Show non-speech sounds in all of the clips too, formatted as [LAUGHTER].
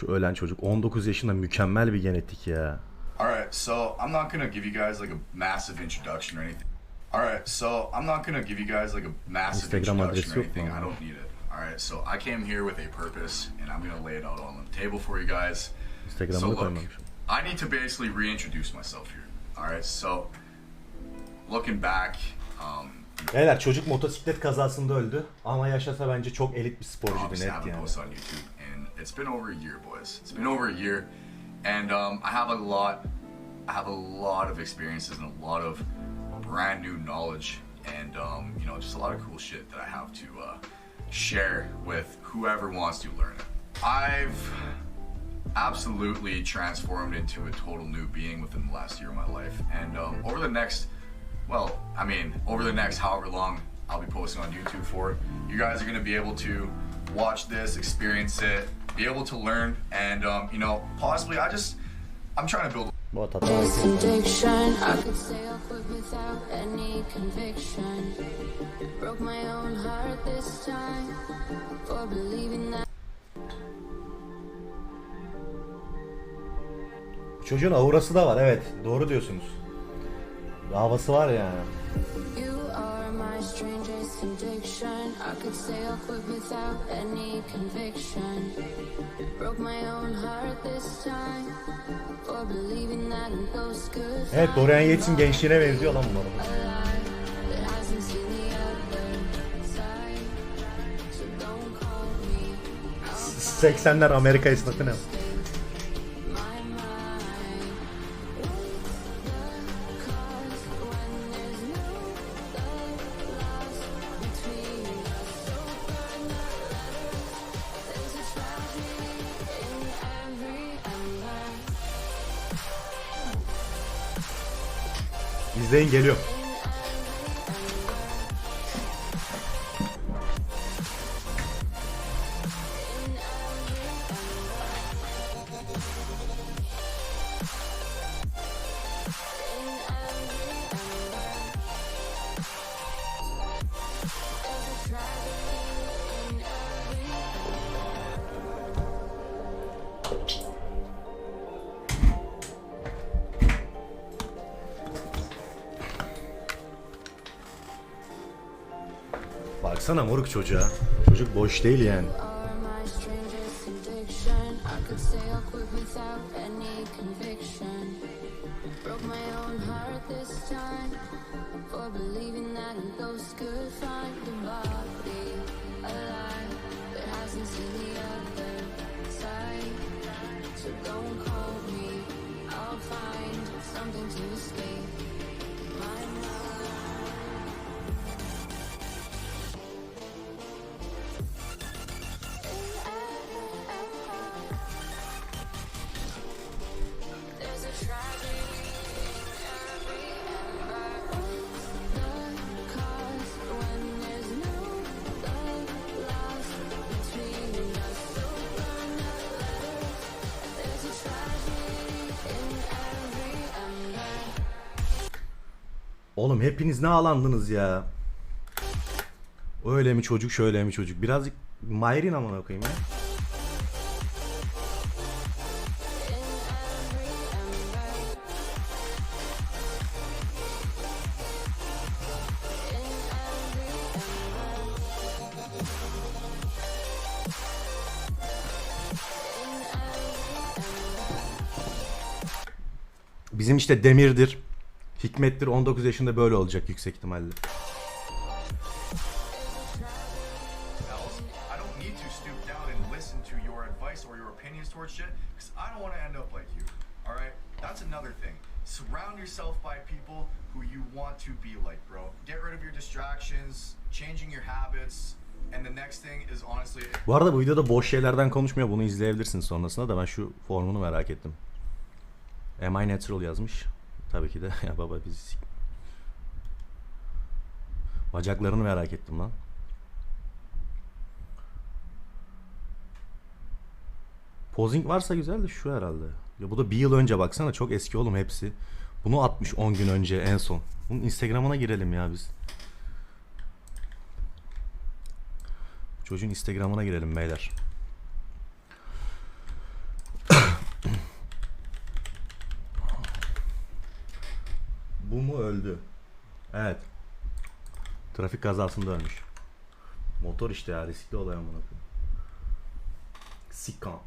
Şu ölen çocuk 19 yaşında mükemmel bir genetik ya. All right, so I'm not gonna give you guys like a massive introduction or anything. All right, so I'm not gonna give you guys like a massive Instagram introduction or anything. I don't need it. All right, so I came here with a purpose, and I'm gonna lay it out on the table for you guys. So Instagram'ını look. I need to basically reintroduce myself here. All right, so looking back, um, Beyler çocuk motosiklet kazasında öldü ama yaşasa bence çok elit bir I net yani. It's been over a year, boys. It's been over a year, and um, I have a lot, I have a lot of experiences and a lot of brand new knowledge, and um, you know, just a lot of cool shit that I have to uh, share with whoever wants to learn it. I've absolutely transformed into a total new being within the last year of my life, and um, over the next well, I mean, over the next however long I'll be posting on YouTube for, it, you guys are going to be able to watch this, experience it, be able to learn, and um, you know, possibly I just, I'm trying to build Bu This addiction, I could say quit without any conviction. Broke my own heart this time for believing that. Çocuğun aurası da var evet doğru diyorsunuz. Havası var yani. You are my strangest addiction. I could say I'll quit without any conviction. Broke my own heart this time for believing that a ghost could Evet Dorian Yates'in gençliğine benziyor lan bu arada. a light that hasn't seen the other side. So don't call me. 80'ler Amerika esnafı ne? İzleyin geliyor. Baksana moruk çocuğa. Çocuk boş değil yani. Oğlum hepiniz ne alandınız ya? Öyle mi çocuk şöyle mi çocuk? Birazcık Mayrin amına koyayım ya. Bizim işte Demir'dir, Hikmet'tir 19 yaşında böyle olacak yüksek ihtimalle. Surround yourself by people who you want to be like, bro. Get rid of your distractions, changing your habits, and the next thing is honestly. Bu arada bu videoda boş şeylerden konuşmuyor. Bunu izleyebilirsin sonrasında da ben şu formunu merak ettim. Am I natural yazmış. Tabii ki de. [LAUGHS] ya baba biz Bacaklarını merak ettim lan. Posing varsa güzel de şu herhalde. Ya bu da bir yıl önce baksana çok eski oğlum hepsi. Bunu atmış 10 gün önce en son. Bunun Instagram'ına girelim ya biz. Çocuğun Instagram'ına girelim beyler. Bu mu öldü? Evet. Trafik kazasında ölmüş. Motor işte ya riskli olay amına koyayım. Sikan.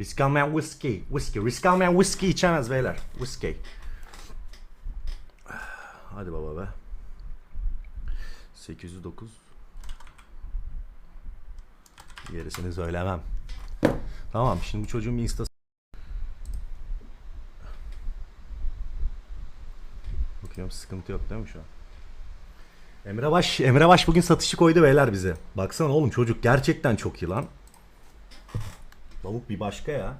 Risk almayan whiskey. Whiskey. Risk almayan whiskey içemez beyler. Whiskey. Hadi baba be. 809. Gerisini söylemem. Tamam şimdi bu çocuğun bir insta Bakıyorum sıkıntı yok değil mi şu an? Emre Baş, Emre Baş bugün satışı koydu beyler bize. Baksana oğlum çocuk gerçekten çok iyi lan. Lavuk bir başka ya.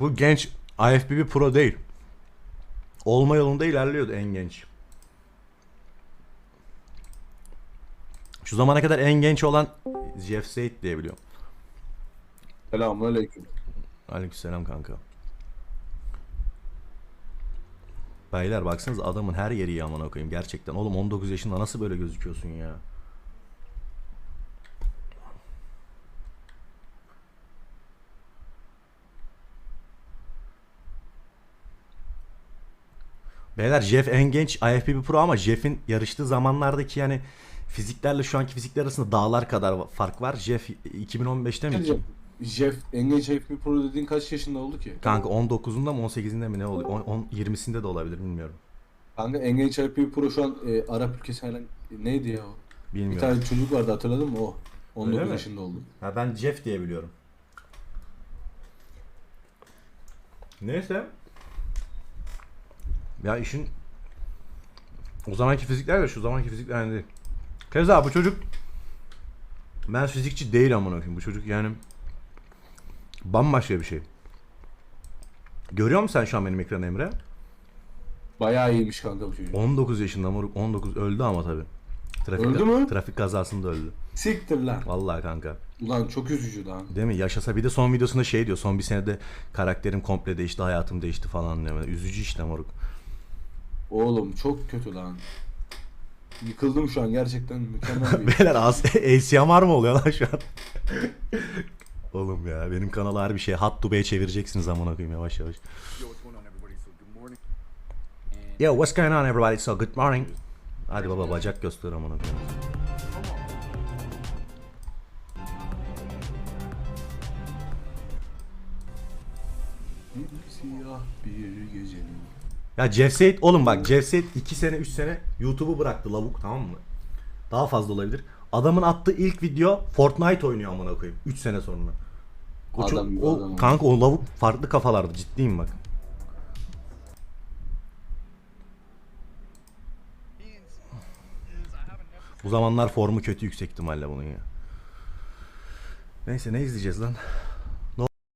Bu genç IFBB Pro değil. Olma yolunda ilerliyordu en genç. Şu zamana kadar en genç olan Jeff Said diye biliyorum. Selamünaleyküm. Aleykümselam kanka. Beyler baksanız adamın her yeri iyi amına koyayım gerçekten. Oğlum 19 yaşında nasıl böyle gözüküyorsun ya? Beyler Jeff en genç IFBB Pro ama Jeff'in yarıştığı zamanlardaki yani fiziklerle şu anki fizikler arasında dağlar kadar fark var. Jeff 2015'te mi? Jeff, en genç FP Pro dediğin kaç yaşında oldu ki? Kanka 19'unda mı 18'inde mi ne oluyor? 10, 10 20'sinde de olabilir bilmiyorum. Kanka en genç FP Pro şu an e, Arap ülkesi falan neydi ya o? Bir Bilmiyorum. tane çocuk vardı hatırladın mı o? 19 Öyle mi? yaşında oldu. Ha ben Jeff diye biliyorum. Neyse. Ya işin o zamanki fiziklerle şu zamanki fizikler aynı değil. Keza bu çocuk ben fizikçi değil amına koyayım. Bu çocuk yani bambaşka bir şey. Görüyor musun sen şu an benim ekran Emre? Bayağı iyiymiş kanka bu çocuk. 19 yaşında moruk 19 öldü ama tabi. Trafik, Öldü mü? Trafik kazasında öldü. Siktir lan. Vallahi kanka. Ulan çok üzücü lan. Değil mi? Yaşasa bir de son videosunda şey diyor. Son bir senede karakterim komple değişti, hayatım değişti falan diyor. Üzücü işte moruk. Oğlum çok kötü lan. Yıkıldım şu an gerçekten mükemmel bir. [LAUGHS] Beyler as- [LAUGHS] ASMR mı oluyor lan şu an? [LAUGHS] Oğlum ya benim kanalı harbi şey Hot to Bey'e çevireceksiniz amına koyayım yavaş yavaş. Yo, what's going on, everybody? So, good morning. Hadi baba bacak göster amına koyayım. Siyah bir gecenin. Ya Said oğlum bak Said 2 sene 3 sene YouTube'u bıraktı lavuk tamam mı? Daha fazla olabilir. Adamın attığı ilk video Fortnite oynuyor amına koyayım 3 sene sonra. O, çok- Adam gibi o- adam. kanka o lavuk farklı kafalardı ciddiyim bak. Bu zamanlar formu kötü yüksek ihtimalle bunun ya. Neyse ne izleyeceğiz lan?